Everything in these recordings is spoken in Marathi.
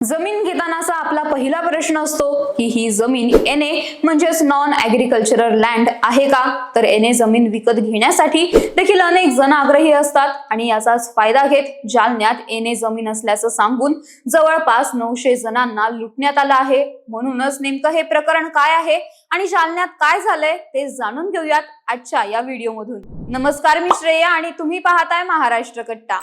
जमीन घेतानाचा आपला पहिला प्रश्न असतो की ही जमीन एन ए म्हणजेच नॉन ऍग्रिकल्चरल लँड आहे का? तर एन ए जमीन विकत घेण्यासाठी देखील अनेक जण आग्रही असतात आणि याचाच फायदा घेत जालन्यात एन ए जमीन असल्याचं सांगून जवळपास नऊशे जणांना लुटण्यात आलं आहे. म्हणूनच नेमकं हे प्रकरण काय आहे आणि जालन्यात काय झालंय ते जाणून घेऊयात आजच्या या व्हिडिओमधून. नमस्कार मी श्रेया आणि तुम्ही पाहताय महाराष्ट्र कट्टा.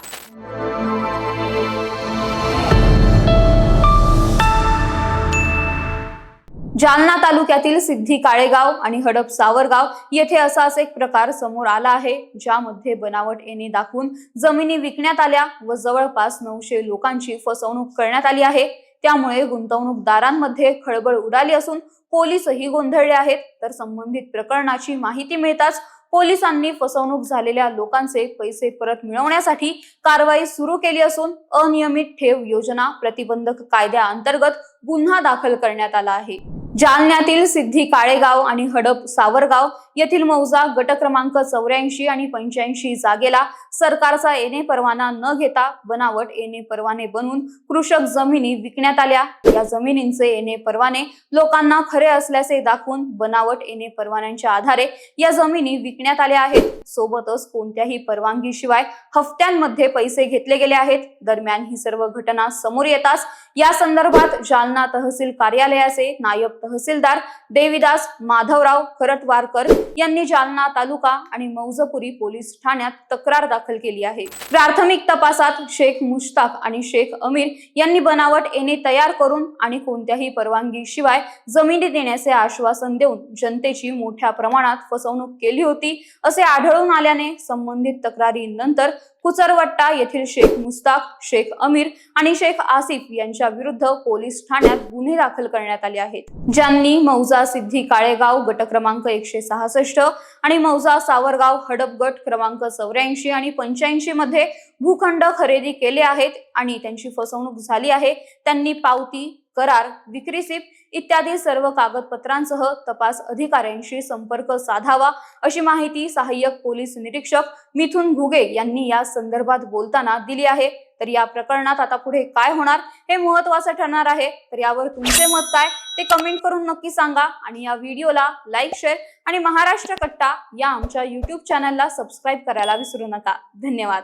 जालना तालुक्यातील सिद्धी काळेगाव आणि हडप सावरगाव येथे असाच एक प्रकार समोर आला आहे ज्यामध्ये बनावट येणे दाखवून जमिनी विकण्यात आल्या व जवळपास नऊशे लोकांची फसवणूक करण्यात आली आहे. त्यामुळे गुंतवणूकदारांमध्ये खळबळ उडाली असून पोलीसही गोंधळले आहेत. तर संबंधित प्रकरणाची माहिती मिळताच पोलिसांनी फसवणूक झालेल्या लोकांचे पैसे परत मिळवण्यासाठी कारवाई सुरू केली असून अनियमित ठेव योजना प्रतिबंधक कायद्याअंतर्गत गुन्हा दाखल करण्यात आला आहे. जालन्यातील सिद्धी काळेगाव आणि हडप सावरगाव येथील मौजा गट क्रमांक चौऱ्याऐंशी आणि पंच्याऐंशी जागेला सरकारचा एने परवाना न घेता बनावट एने परवाने बनवून कृषक जमिनी विकण्यात आल्या. या जमिनींचे एने परवाने लोकांना खरे असल्याचे दाखवून बनावट एने परवान्यांच्या आधारे या जमिनी विकण्यात आल्या आहेत. सोबतच कोणत्याही परवानगीशिवाय हप्त्यांमध्ये पैसे घेतले गेले आहेत. दरम्यान ही सर्व घटना समोर येताच या संदर्भात जालना तहसील कार्यालयाचे नायब तहसीलदार देविदास माधवराव खरटवारकर यांनी जालना तालुका आणि मौजपुरी पोलीस ठाण्यात तक्रार दाखल केली आहे. प्राथमिक तपासात शेख मुश्ताक आणि शेख अमीर यांनी बनावट एने तयार करून आणि कोणत्याही परवानगीशिवाय जमिनी देण्याचे आश्वासन देऊन जनतेची मोठ्या प्रमाणात फसवणूक केली होती असे आढळून आल्याने संबंधित तक्रारीनंतर कुचरवट्टा येथील शेख मुस्ताक शेख अमीर आणि शेख आसिफ यांच्या विरुद्ध पोलीस ठाण्यात गुन्हे दाखल करण्यात आले आहेत. ज्यांनी मौजा सिद्धी काळेगाव गट क्रमांक एकशे सहासष्ट आणि मौजा सावरगाव हडप गट क्रमांक चौऱ्याऐंशी आणि पंच्याऐंशी मध्ये भूखंड खरेदी केले आहेत आणि त्यांची फसवणूक झाली आहे. त्यांनी पावती करार विक्री सिप इत्यादी सर्व कागदपत्रांसह तपास अधिकाऱ्यांशी संपर्क साधावा अशी माहिती सहाय्यक पोलीस निरीक्षक मिथुन घुगे यांनी या संदर्भात बोलताना दिली आहे. तर या प्रकरणात आता पुढे काय होणार हे महत्वाचं ठरणार आहे. तर यावर तुमचे मत काय ते कमेंट करून नक्की सांगा आणि या व्हिडिओला लाईक शेअर आणि महाराष्ट्र कट्टा या आमच्या युट्यूब चॅनलला सबस्क्राईब करायला विसरू नका. धन्यवाद.